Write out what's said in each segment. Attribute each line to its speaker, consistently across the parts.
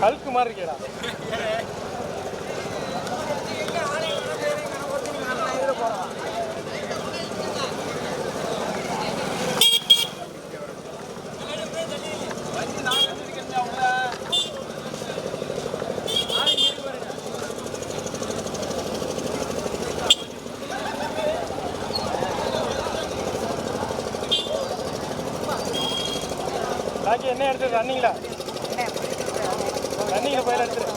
Speaker 1: Hulk மாதிரி இருக்கேடா. என்ன எடுத்து ரன்னிங்களா ரன்னிங்கில் போயில எடுத்துரு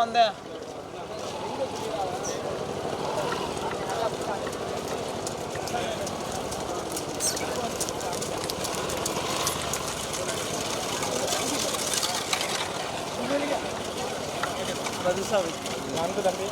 Speaker 2: அவர்கிட்ட கேட்டுட்டு தான் வந்தேன்
Speaker 1: வந்து தம்பி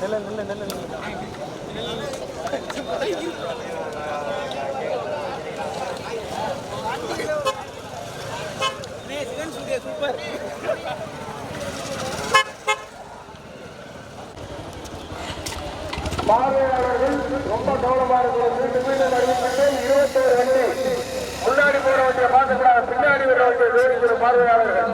Speaker 1: நெல்ல நெல்ல நெல்ல நெல்ல
Speaker 2: சூப்பர்
Speaker 3: பார்வையாளர்கள் ரொம்ப கவனமாக இருக்கிறது மீண்டும் மீண்டும் அறிவிக்கின்றேன் இருபத்தோரு வண்டி முன்னாடி போற பார்க்கக்கூடாது. பின்னாடி வர வேறு வேடிக்கிற பார்வையாளர்கள்.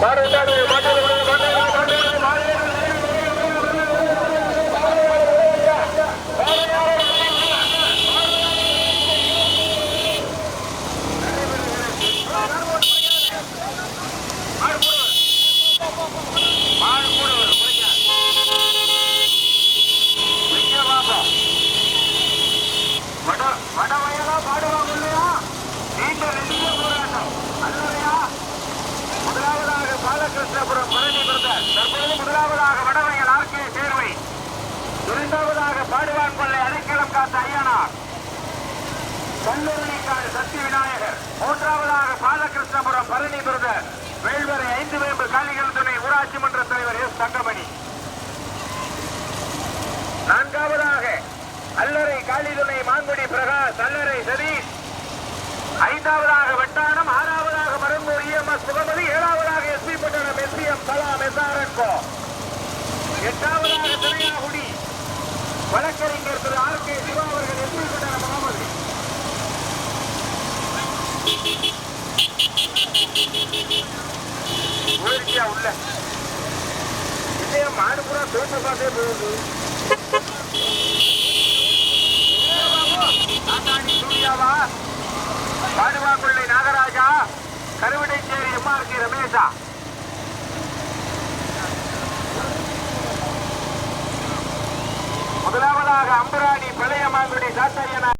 Speaker 3: பார்வையாளர்கள் மாட்டாளர்கள் மாட்டாளர்கள் மாட்டாளர்கள் வடவயலா பாடுவாங்க இல்லையா நீண்ட நெடிய போராட்டம் அல்லையா முதலாவதாக பாலகிருஷ்ணபுரம் மறை கல்லூரிக்காடு சக்தி விநாயகர் மூன்றாவதாக பாலகிருஷ்ணபுரம் பழனி பிரதர் வேல்வரை ஐந்து வேம்பு காளிகள் துணை ஊராட்சி மன்ற தலைவர் எஸ் தங்கமணி. நான்காவதாக அல்லறை காளிதுணை மாங்குடி பிரகாஷ் அல்லறை சதீஷ். ஐந்தாவதாக வெட்டானம் ஆறாவதாக மருந்தூர் இஎம்எஸ் முகமது ஏழாவதாக எஸ்பி பட்டணம் எஸ்பிஎம் கலாம் எஸ்ஆர்என்கோ எட்டாவதாக திரையாகுடி வழக்கறிஞர் திரு ஆர் கே சிவா அவர்கள் எஸ்பி பட்டணம் முகமது. உள்ள. இல்லையா மாடு பூரா தோட்ட சூர்யாவா? பாடுவாக்குள்ளை நாகராஜா கருவிடைச்சேரி எம்ஆர்கே ரமேஷா. முதலாவதாக அம்புராணி பழைய மாதிரி சாத்தாரியனா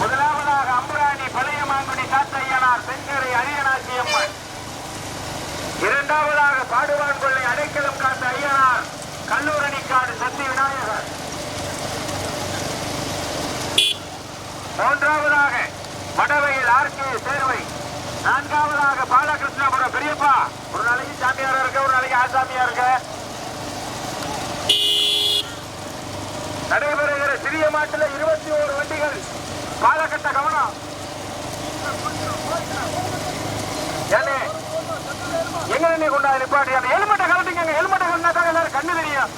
Speaker 3: முதலாவதாக அம்பராணி பழைய மாங்குடி சாத்தையனார் செங்கரை அரியனாட்சி அம்மன் இரண்டாவதாக பாடுவான் கொள்ளை அடைக்கலம் காத்த ஐயனார் கல்லூரணிக்காடு சக்தி விநாயகர் மூன்றாவதாக மடவையில் ஆர்கே சேர்வை நான்காவதாக பாலகிருஷ்ணபுரம் பெரியப்பா ஒரு நாளைக்கு இருக்கு ஒரு நாளைக்கு ஆசாமியா இருக்கு? நடைபெறுகிற சிறிய மாட்டில் இருபத்தி ஓரு வண்டிகள். காலகட்ட கவனம். எங்க நீ கொண்டா நிப்பாட்டி? அந்த ஹெல்மெட்டை கலட்டிங்க ஹெல்மெட்டை கலந்தா தான் எல்லாரும் கண்ணு தெரியும்.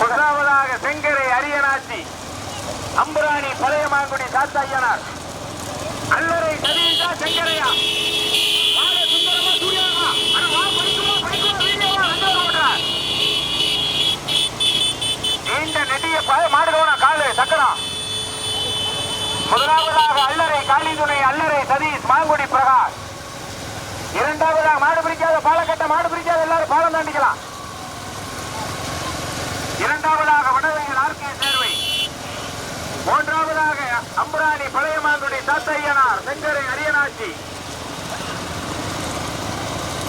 Speaker 3: முதலாவதாக செங்கரை அரியனாச்சி அம்புராணி பழைய மாங்குடி சாத்தாயனார் அல்லறை சதீஷா சங்கரையா. நீண்ட நெடிய பய காலு சக்கரம் முதலாவதாக அல்லறை காளிதுணை அல்லறை சதீஷ் மாங்குடி பிரகாஷ். இரண்டாவதாக மாடு பிடிக்காத பாலக்கட்ட மாடு பிடிக்காத எல்லாரும் பாலம் தாண்டிக்கலாம். இரண்டாவதாக வடவையில் மூன்றாவதாக அம்பராணி பழைய தாத்தையனார் செங்கரை அரியனாட்சி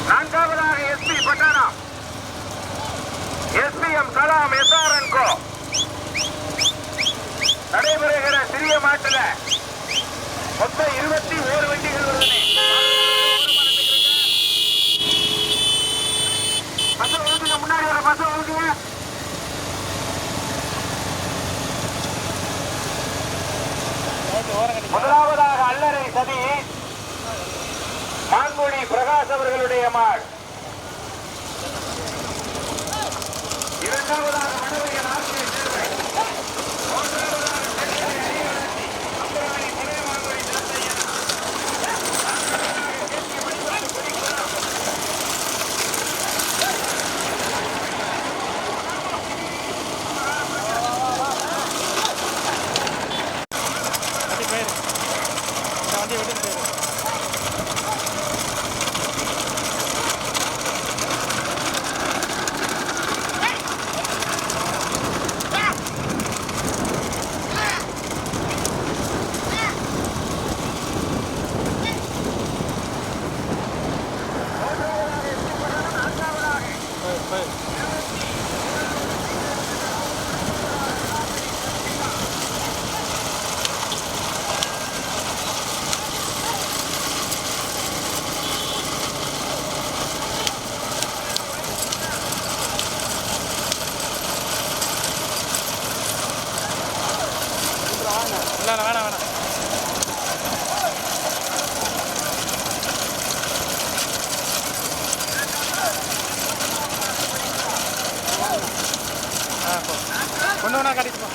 Speaker 3: நான்காவதாக S P Pattanam. S P M Kalam S R N கோ. நடைபெறுகிற சிறிய மாட்டுல மொத்தம் இருபத்தி ஓரு வண்டிகள் உள்ளன பஸ் முன்னாடி வர
Speaker 1: பசங்க
Speaker 3: முதலாவதாக அல்லறை சதி மான்மொழி பிரகாஷ் அவர்களுடைய மாள் இரண்டாவதாக மணவையன் ஆர்கே சேர்வை மூன்றாவதாக சென்னை அரியலட்சுமி, அம்பராணி பழைய மான்மொழி சாத்தையன். நான்காவதாக தேசிய மணிவாடு கொடிக்குளம்.
Speaker 1: கட்டி போயிரு இந்த வண்டியை விட்டுட்டு போயிரு போயிரு போயிரு இல்லை இல்லை வேணாம் வேணாம் ஆ போ ஒன்று ஒன்றா கட்டிட்டு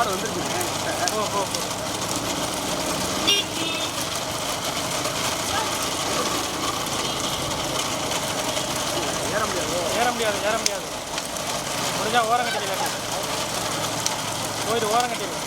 Speaker 3: ஆடு வந்துருக்கு ஓ
Speaker 1: ஓ ஏற முடியாது ஏற முடியாது. ஏற முடியாது முடிஞ்சால் ஓரம் கட்டிக்கலாம் போயிட்டு ஓரம்
Speaker 3: கட்டிக்கலாம்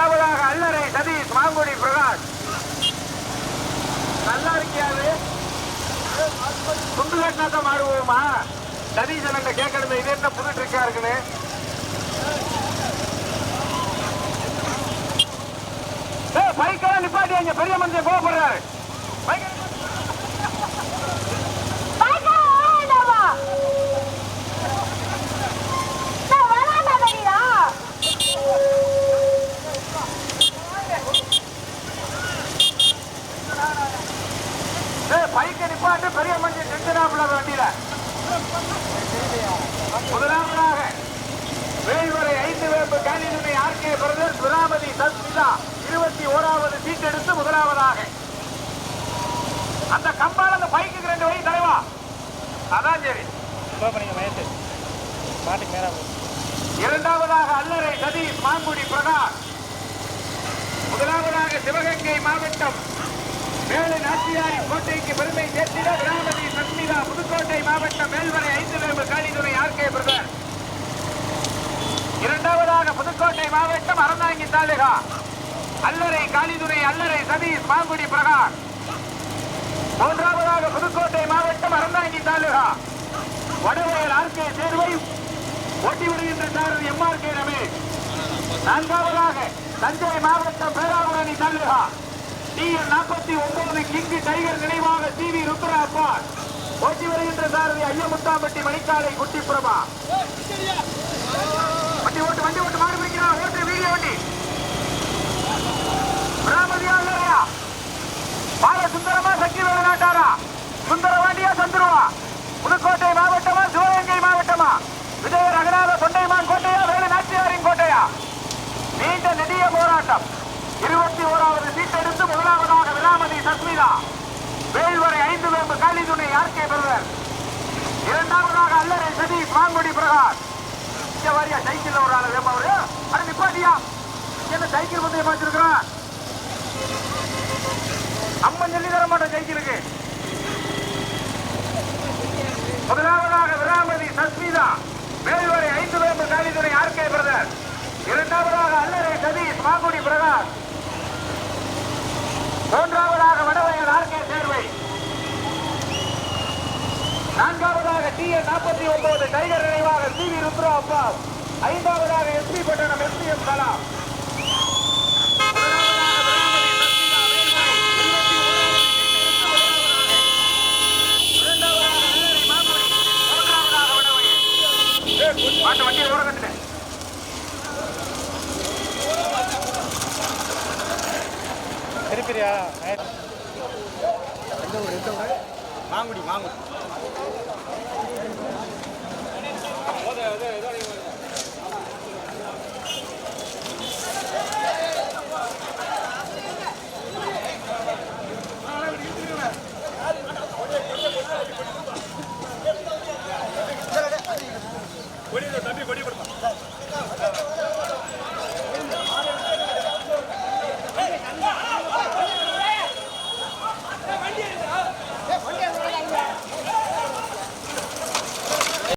Speaker 3: இரண்டாவதாக அல்லரை சதீஷ் மாங்குடி பிரகாஷ். நல்லா இருக்கியாது துண்டு கட்டினா தான் மாறுவோமா சதீஷ் என்ன கேட்கணுமே இது என்ன புது ட்ரிக்கா இருக்குன்னு? பைக்கெல்லாம் நிப்பாட்டி பெரிய மனுஷன் கோவப்படுறாரு பைக்கெல்லாம் ஏய், பைக்கை நிப்பாட்டு பெரிய மனுஷன் டென்ஷனாப்புல வண்டியில. முதலாவதாக வேல்வரை ஐந்து வேம்பு காலிதுணை ஆர்கே பிரதர் விராமதி சஸ்மிதா இருபத்தி ஓராவது சீட் எடுத்து முதலாவதாக. அந்த கம்பால் அந்த பைக்கு ரெண்டு வழி தலைவா? அதான் சரி.
Speaker 1: பாட்டுக்கு
Speaker 3: இரண்டாவதாக அல்லரை சதீஷ் மாங்குடி பிரகாஷ். முதலாவதாக சிவகங்கை மாவட்டம் வேலு நாச்சியாரி கோட்டைக்கு பெருமை சேர்த்திட விராமதி சஸ்மிதா புதுக்கோட்டை மாவட்டம் மேல்வரை ஐந்து வேம்பு காளிதுறை ஆர்கே பிரதர். இரண்டாவதாக புதுக்கோட்டை மாவட்டம் அறந்தாங்கி தாலுகா. அல்லறை காளிதுரை அல்லறை சதீஷ் மாங்குடி பிரகாஷ். மூன்றாவதாக புதுக்கோட்டை மாவட்டம் அறந்தாங்கி தாலுகா. வடவயல் ஆர்கே தேர்வை ஓட்டி வருகின்ற சாரதி எம்ஆர்கே ரமேஷ். நான்காவதாக தஞ்சை மாவட்டம் பேராவணி தாலுகா. டிஎன் நாற்பத்தி ஒன்பது கிங்கு டைகர் நினைவாக டி வி ருத்ரா அப்பார் ஓட்டி வருகின்ற சாரதி ஐயமுத்தாம்பட்டி மணிக்காலை குட்டிப்புறமா வண்டி ஓட்டு வண்டி ஓட்டு மாடு பிடிக்கிறான் ஓட்டு வீடியோ வண்டி. ராமதியா பால சுந்தரமா சக்தி வேலு சுந்தர சுந்தரவாண்டியா சந்துருவா. புதுக்கோட்டை மாவட்டமா சிவகங்கை மாவட்டமா. விஜய ரகநாத தொண்டைமான் கோட்டையா வேலு நாச்சியாரின் கோட்டையா. நீண்ட நெடிய போராட்டம். இருபத்தி ஓராவது சீட்டெடுத்து முதலாவதாக விராமதி சஸ்மிதா. வேல்வரை ஐந்து வேம்பு காளிதுணை ஆர்கே பிரதர் இரண்டாவதாக அல்லரை சதீஷ் மாங்குடி பிரகாஷ். இந்த வாரியா சைக்கிள் ஒரு ஆளு வேம்பு அவரு? அட நிப்பாட்டியா? என்ன சைக்கிள் பந்தயம் வச்சிருக்கிறான் அம்மன் சொல்லி தர மாட்டோம் சைக்கிளுக்கு. முதலாவதாக விராமதி சஸ்மிதா. வேல்வரை ஐந்து வேம்பு காளிதுறை ஆர்கே பிரதர் இரண்டாவதாக அல்லரை சதீஷ் மாங்குடி பிரகாஷ். மூன்றாவதாக வடவயல் ஆர்கே சேர்வை. நான்காவதாக டி என் நாற்பத்தி ஒன்பது டைகர் நினைவாக சி வி ருத்ரா அப்பாஸ் ஐந்தாவதாக S P Pattanam S P M Kalam. மாட்டு வண்டியில் ஓட கட்டுட்டேன்
Speaker 1: திருப்பிரியா மயத்து மாங்குடி மாங்குடி